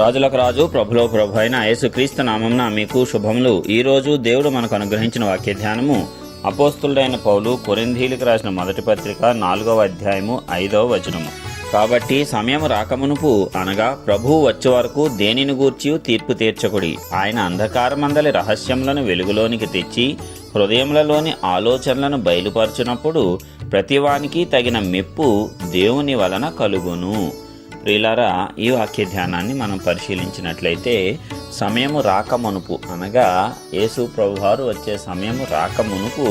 రాజులకు రాజు ప్రభులో ప్రభు అయిన యేసుక్రీస్తు నామంన మీకు శుభములు. ఈ రోజు దేవుడు మనకు అనుగ్రహించిన వాక్య ధ్యానము అపోస్తుడైన పౌలు కొరింధీలకు రాసిన మొదటి పత్రిక నాలుగవ అధ్యాయము ఐదవ వచనము. కాబట్టి సమయం రాకమునుపు అనగా ప్రభువు వచ్చే వరకు దేనిని గూర్చి తీర్పు తీర్చకుడి. ఆయన అంధకారమందలి రహస్యములను వెలుగులోనికి తెచ్చి హృదయములలోని ఆలోచనలను బయలుపరచినప్పుడు ప్రతివానికి తగిన మెప్పు దేవుని వలన కలుగును. ప్రియులారా ఈ వాక్య ధ్యానాన్ని మనం పరిశీలించినట్లయితే సమయము రాకమునుపు అనగా యేసు ప్రభువారు వచ్చే సమయము రాకమునుపు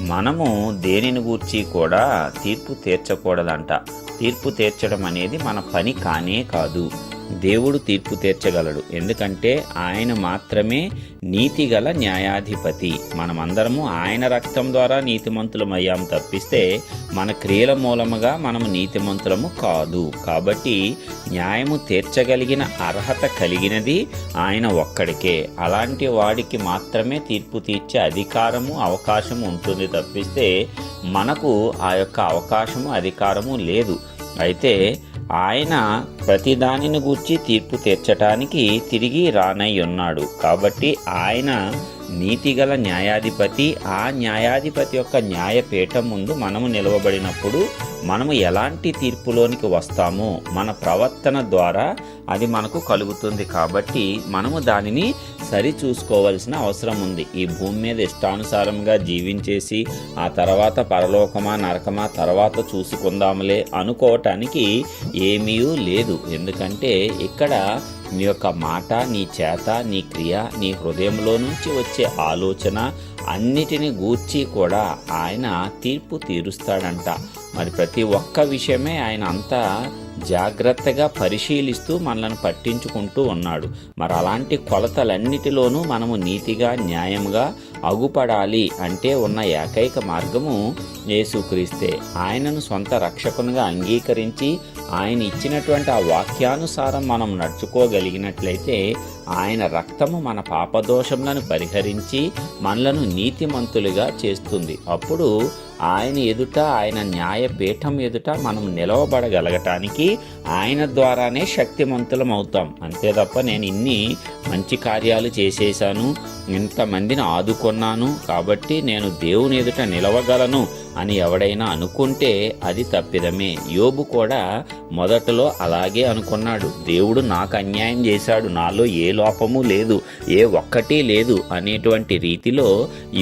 మనము దేనిని గూర్చి కూడా తీర్పు తీర్చకూడదంట. తీర్పు తీర్చడం అనేది మన పని కానే కాదు. దేవుడు తీర్పు తీర్చగలడు. ఎందుకంటే ఆయన మాత్రమే నీతిగల న్యాయాధిపతి. మనమందరము ఆయన రక్తం ద్వారా నీతిమంతులమయ్యాము తప్పిస్తే మన క్రియల మూలముగా మనము నీతిమంతులము కాదు. కాబట్టి న్యాయము తీర్చగలిగిన అర్హత కలిగినది ఆయన ఒక్కడికే. అలాంటి వాడికి మాత్రమే తీర్పు తీర్చే అధికారము అవకాశము ఉంటుంది తప్పిస్తే మనకు ఆ యొక్క అవకాశము అధికారము లేదు. అయితే ఆయన ప్రతిదానిని గూర్చి తీర్పు తీర్చటానికి తిరిగి రానై ఉన్నాడు. కాబట్టి ఆయన నీతిగల న్యాయాధిపతి ఆ న్యాయాధిపతి యొక్క న్యాయపీఠం ముందు మనము నిలవబడినప్పుడు మనము ఎలాంటి తీర్పులోనికి వస్తామో మన ప్రవర్తన ద్వారా అది మనకు కలుగుతుంది కాబట్టి మనము దానిని సరి చూసుకోవలసిన అవసరం ఉంది. ఈ భూమి మీద ఇష్టానుసారంగా జీవించేసి ఆ తర్వాత పరలోకమా నరకమా తర్వాత చూసుకుందాములే అనుకోవటానికి ఏమీ లేదు. ఎందుకంటే ఇక్కడ నీ యొక్క మాట నీ చేత నీ క్రియ నీ హృదయంలో నుంచి వచ్చే ఆలోచన అన్నిటిని గూర్చి కూడా ఆయన తీర్పు తీరుస్తాడంట. మరి ప్రతి ఒక్క విషయమే ఆయన అంతా జాగ్రత్తగా పరిశీలిస్తూ మనల్ని పట్టించుకుంటూ ఉన్నాడు. మరి అలాంటి కొలతలన్నిటిలోనూ మనము నీతిగా న్యాయంగా అగుపడాలి అంటే ఉన్న ఏకైక మార్గము యేసుక్రీస్తే. ఆయనను సొంత రక్షకునిగా అంగీకరించి ఆయన ఇచ్చినటువంటి ఆ వాక్యానుసారం మనం నడుచుకోగలిగినట్లయితే ఆయన రక్తము మన పాపదోషములను పరిహరించి మనలను నీతిమంతులుగా చేస్తుంది. అప్పుడు ఆయన ఎదుట ఆయన న్యాయపీఠం ఎదుట మనం నిలవబడగలగటానికి ఆయన ద్వారానే శక్తిమంతులం అవుతాం అంతే తప్ప నేను ఇన్ని మంచి కార్యాలు చేసేశాను ఇంతమందిని ఆదుకున్నాను కాబట్టి నేను దేవుని ఎదుట నిలవగలను అని ఎవడైనా అనుకుంటే అది తప్పిదమే. యోబు కూడా మొదటలో అలాగే అనుకున్నాడు. దేవుడు నాకు అన్యాయం చేశాడు నాలో ఏ లోపము లేదు ఏ ఒక్కటి లేదు అనేటువంటి రీతిలో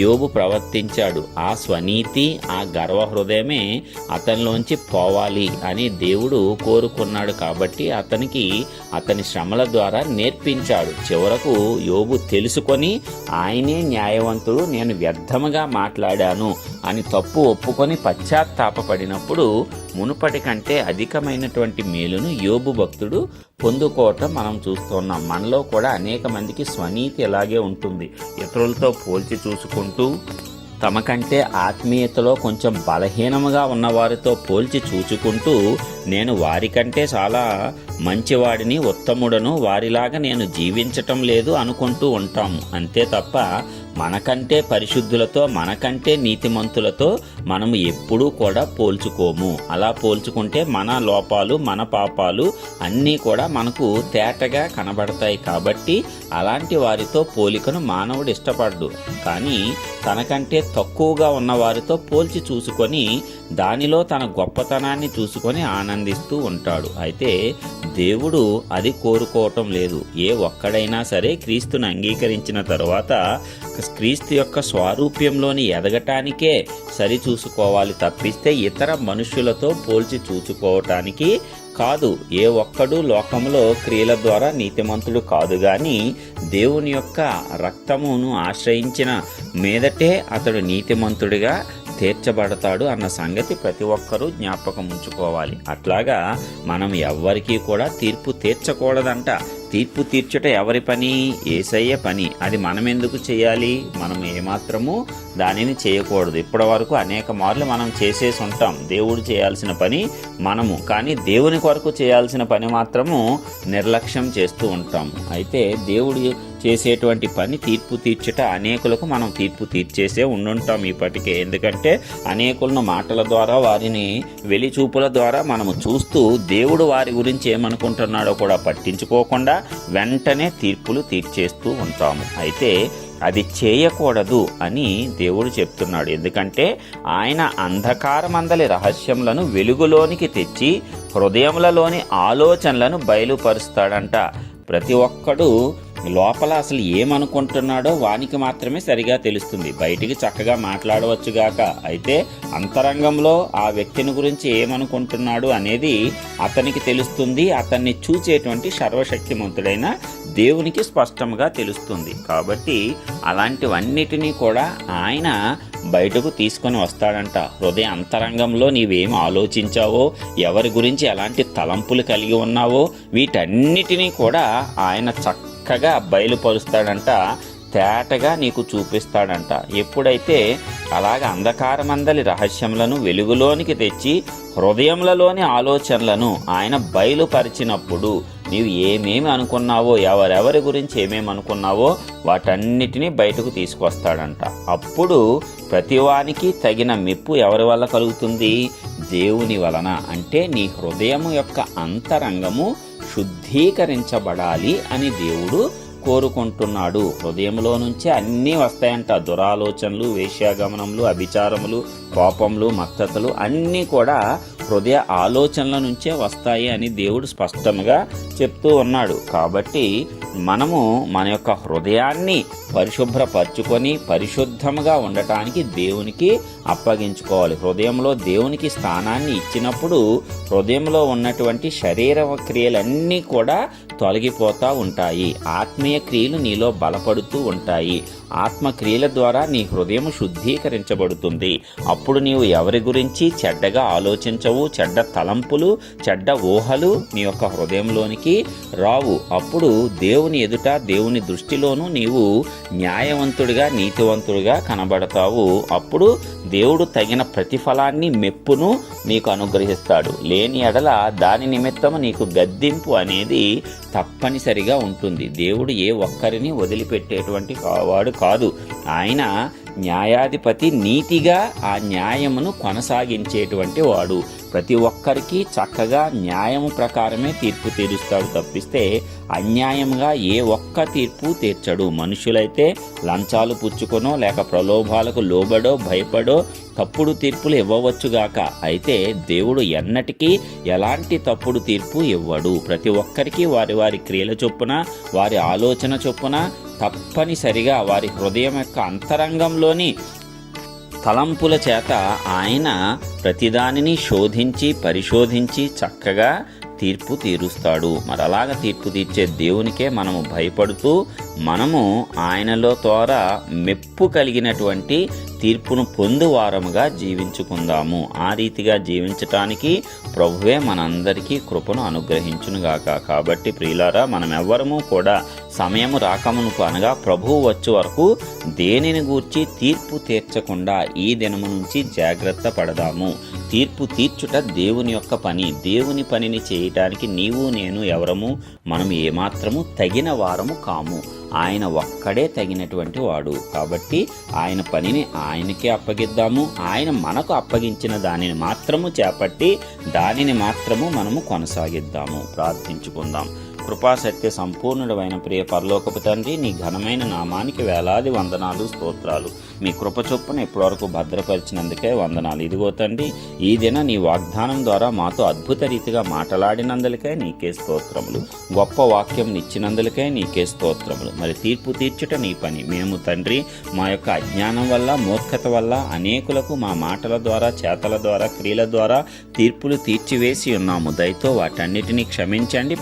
యోబు ప్రవర్తించాడు. ఆ స్వనీతి ఆ గర్వ హృదయమే అతనిలోంచి పోవాలి అని దేవుడు కోరుకున్నాడు కాబట్టి అతనికి అతని శ్రమల ద్వారా నేర్పించాడు. చివరకు యోబు తెలుసుకొని ఆయనే న్యాయవంతుడు నేను వ్యర్థముగా మాట్లాడాను అని తప్పు ఒప్పుకొని పశ్చాత్తాపపడినప్పుడు మునుపటి కంటే అధికమైనటువంటి మేలును యోబు భక్తుడు పొందుకోవటం మనం చూస్తున్నాం. మనలో కూడా అనేక మందికి స్వనీతి ఇలాగే ఉంటుంది. ఇతరులతో పోల్చి చూసుకుంటూ తమకంటే ఆత్మీయతలో కొంచెం బలహీనముగా ఉన్నవారితో పోల్చి చూచుకుంటూ నేను వారికంటే చాలా మంచివాడిని ఉత్తముడను వారిలాగా నేను జీవించటం లేదు అనుకుంటూ ఉంటాము. అంతే తప్ప మనకంటే పరిశుద్ధులతో మనకంటే నీతిమంతులతో మనము ఎప్పుడూ కూడా పోల్చుకోము. అలా పోల్చుకుంటే మన లోపాలు మన పాపాలు అన్నీ కూడా మనకు తేటగా కనబడతాయి కాబట్టి అలాంటి వారితో పోలికను మానవుడు ఇష్టపడ్డు. కానీ తనకంటే తక్కువగా ఉన్న వారితో పోల్చి చూసుకొని దానిలో తన గొప్పతనాన్ని చూసుకొని ఆనందిస్తూ ఉంటాడు. అయితే దేవుడు అది కోరుకోవటం లేదు. ఏ ఒక్కడైనా సరే క్రీస్తుని అంగీకరించిన తరువాత క్రీస్తు యొక్క స్వారూప్యంలోని ఎదగటానికే సరి చూసుకోవాలి తప్పిస్తే ఇతర మనుషులతో పోల్చి చూసుకోవటానికి కాదు. ఏ ఒక్కడు లోకంలో క్రియల ద్వారా నీతిమంతుడు కాదు గాని దేవుని యొక్క రక్తమును ఆశ్రయించిన మీదటే అతడు నీతిమంతుడిగా తీర్చబడతాడు అన్న సంగతి ప్రతి ఒక్కరూ జ్ఞాపకం ఉంచుకోవాలి. అట్లాగా మనం ఎవ్వరికీ కూడా తీర్పు తీర్చకూడదంట. తీర్పు తీర్చుట ఎవరి పని? ఏసయ్య పని. అది మనమెందుకు చేయాలి? మనం ఏమాత్రము దానిని చేయకూడదు. ఇప్పటి వరకు అనేక మార్లు మనం చేసేసి ఉంటాం. దేవుడు చేయాల్సిన పని మనము. కానీ దేవుని కొరకు చేయాల్సిన పని మాత్రము నిర్లక్ష్యం చేస్తూ ఉంటాం. అయితే దేవుడు చేసేటువంటి పని తీర్పు తీర్చట అనేకులకు మనం తీర్పు తీర్చేసే ఉండుంటాం ఇప్పటికే. ఎందుకంటే అనేకులను మాటల ద్వారా వారిని వెలిచూపుల ద్వారా మనము చూస్తూ దేవుడు వారి గురించి ఏమనుకుంటున్నాడో కూడా పట్టించుకోకుండా వెంటనే తీర్పులు తీర్చేస్తూ ఉంటాము. అయితే అది చేయకూడదు అని దేవుడు చెప్తున్నాడు. ఎందుకంటే ఆయన అంధకారమందలి రహస్యములను వెలుగులోనికి తెచ్చి హృదయములలోని ఆలోచనలను బయలుపరుస్తాడంట. ప్రతి ఒక్కడు లోపల అసలు ఏమనుకుంటున్నాడో వానికి మాత్రమే సరిగా తెలుస్తుంది. బయటికి చక్కగా మాట్లాడవచ్చుగాక అయితే అంతరంగంలో ఆ వ్యక్తిని గురించి ఏమనుకుంటున్నాడు అనేది అతనికి తెలుస్తుంది. అతన్ని చూచేటువంటి సర్వశక్తిమంతుడైన దేవునికి స్పష్టంగా తెలుస్తుంది. కాబట్టి అలాంటివన్నిటినీ కూడా ఆయన బయటకు తీసుకొని వస్తాడంట. హృదయ అంతరంగంలో నీవేం ఆలోచించావో ఎవరి గురించి ఎలాంటి తలంపులు కలిగి ఉన్నావో వీటన్నిటినీ కూడా ఆయన చక్క చక్కగా బయలుపరుస్తాడంట తేటగా నీకు చూపిస్తాడంట. ఎప్పుడైతే అలాగ అంధకారమందలి రహస్యములను వెలుగులోనికి తెచ్చి హృదయములలోని ఆలోచనలను ఆయన బయలుపరిచినప్పుడు నీవు ఏమేమి అనుకున్నావో ఎవరెవరి గురించి ఏమేమి అనుకున్నావో వాటన్నిటినీ బయటకు తీసుకొస్తాడంట అప్పుడు ప్రతివానికి తగిన మెప్పు ఎవరి వల్ల కలుగుతుంది? దేవుని వలన. అంటే నీ హృదయము యొక్క అంతరంగము శుద్ధీకరించబడాలి అని దేవుడు కోరుకుంటున్నాడు. హృదయంలో నుంచే అన్నీ వస్తాయంట. దురాలోచనలు వేశ్యాగమనములు అభిచారములు కోపములు మత్తతలు అన్నీ కూడా హృదయ ఆలోచనల నుంచే వస్తాయి అని దేవుడు స్పష్టంగా చెప్తూ ఉన్నాడు. కాబట్టి మనము మన యొక్క హృదయాన్ని పరిశుభ్రపరచుకొని పరిశుద్ధముగా ఉండటానికి దేవునికి అప్పగించుకోవాలి. హృదయంలో దేవునికి స్థానాన్ని ఇచ్చినప్పుడు హృదయంలో ఉన్నటువంటి శరీర క్రియలన్నీ కూడా తొలగిపోతూ ఉంటాయి. ఆత్మీయ క్రియలు నీలో బలపడుతూ ఉంటాయి. ఆత్మక్రియల ద్వారా నీ హృదయం శుద్ధీకరించబడుతుంది. అప్పుడు నీవు ఎవరి గురించి చెడ్డగా ఆలోచించవు చెడ్డ తలంపులు చెడ్డ ఊహలు నీ యొక్క హృదయంలోనికి రావు. అప్పుడు దేవుని ఎదుట దేవుని దృష్టిలోనూ నీవు న్యాయవంతుడిగా నీతివంతుడిగా కనబడతావు. అప్పుడు దేవుడు తగిన ప్రతిఫలాన్ని మెప్పును నీకు అనుగ్రహిస్తాడు. లేని ఎడల దాని నిమిత్తము నీకు గద్దింపు అనేది తప్పనిసరిగా ఉంటుంది. దేవుడు ఏ ఒక్కరిని వదిలిపెట్టేటువంటి వాడు కాదు. ఆయన న్యాయాధిపతి నీతిగా ఆ న్యాయమును కొనసాగించేటువంటి వాడు. ప్రతి ఒక్కరికి చక్కగా న్యాయము ప్రకారమే తీర్పు తీరుస్తాడు తప్పిస్తే అన్యాయంగా ఏ ఒక్క తీర్పు తీర్చడు. మనుషులైతే లంచాలు పుచ్చుకొనో లేక ప్రలోభాలకు లోబడో భయపడో తప్పుడు తీర్పులు ఇవ్వవచ్చుగాక అయితే దేవుడు ఎన్నటికీ ఎలాంటి తప్పుడు తీర్పు ఇవ్వడు. ప్రతి ఒక్కరికి వారి వారి క్రియల చొప్పున వారి ఆలోచన చొప్పున తప్పనిసరిగా వారి హృదయం యొక్క అంతరంగంలోని తలంపుల చేత ఆయన ప్రతిదానిని శోధించి పరిశోధించి చక్కగా తీర్పు తీరుస్తాడు. మరి అలాగ తీర్పు తీర్చే దేవునికే మనము భయపడుతూ మనము ఆయనలో ద్వారా మెప్పు కలిగినటువంటి తీర్పును పొందువారముగా జీవించుకుందాము. ఆ రీతిగా జీవించటానికి ప్రభువే మనందరికీ కృపను అనుగ్రహించునుగాక. కాబట్టి ప్రియులారా మనం ఎవ్వరము కూడా సమయము రాకమునుకు అనగా ప్రభువు వచ్చే వరకు దేనిని గూర్చి తీర్పు తీర్చకుండా ఈ దినము నుంచి జాగ్రత్త పడదాము. తీర్పు తీర్చుట దేవుని యొక్క పని. దేవుని పనిని చేయటానికి నీవు నేను ఎవరము మనం ఏమాత్రము తగిన వారము కాము. ఆయన ఒక్కడే తగినటువంటి వాడు. కాబట్టి ఆయన పనిని ఆయనకే అప్పగిద్దాము. ఆయన మనకు అప్పగించిన దానిని మాత్రము చేపట్టి దానిని మాత్రము మనము కొనసాగిద్దాము. ప్రార్థించుకుందాం. కృపాశక్తి సంపూర్ణుడమైన ప్రియ పరలోకపు తండ్రి నీ ఘనమైన నామానికి వేలాది వందనాలు స్తోత్రాలు. మీ కృప చొప్పున ఇప్పటివరకు భద్రపరిచినందుకే వందనాలు. ఇదిగో తండ్రి ఈ దిన నీ వాగ్దానం ద్వారా మాతో అద్భుత రీతిగా మాట్లాడినందులకే నీకే స్తోత్రములు. గొప్ప వాక్యం ఇచ్చినందులకే నీకే స్తోత్రములు. మరి తీర్పు తీర్చుట నీ పని. మేము తండ్రి మా యొక్క అజ్ఞానం వల్ల మూర్ఖత వల్ల అనేకులకు మా మాటల ద్వారా చేతల ద్వారా క్రియల ద్వారా తీర్పులు తీర్చివేసి ఉన్నాము. దయతో వాటన్నిటినీ క్షమించండి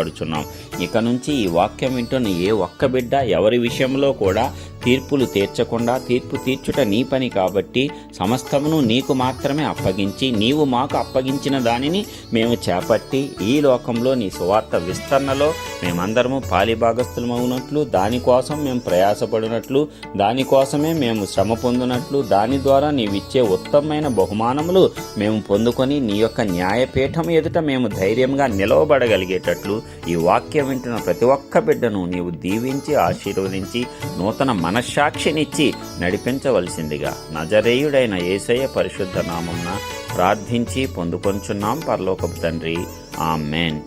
సిద్ధపడుచున్నాం ఇక నుంచి ఈ వాక్యం వింటున్న ఏ ఒక్క బిడ్డ ఎవరి విషయంలో కూడా తీర్పులు తీర్చకుండా తీర్పు తీర్చుట నీ పని కాబట్టి సమస్తమును నీకు మాత్రమే అప్పగించి నీవు మాకు అప్పగించిన దానిని మేము చేపట్టి ఈ లోకంలో నీ సువార్త విస్తరణలో మేమందరము పాలిభాగస్థులమవునట్లు దానికోసం మేము ప్రయాసపడినట్లు దానికోసమే మేము శ్రమ పొందినట్లు దాని ద్వారా నీవిచ్చే ఉత్తమమైన బహుమానములు మేము పొందుకొని నీ యొక్క న్యాయపీఠం ఎదుట మేము ధైర్యంగా నిలవబడగలిగేటట్లు ఈ వాక్యం వింటున్న ప్రతి ఒక్క బిడ్డను నీవు దీవించి ఆశీర్వదించి నూతన మన మనస్సాక్షినిచ్చి నడిపించవలసిందిగా నజరేయుడైన ఏసయ్య పరిశుద్ధ నామంన ప్రార్థించి పొందుకొంచున్నాం పరలోకపు తండ్రి. ఆమెన్.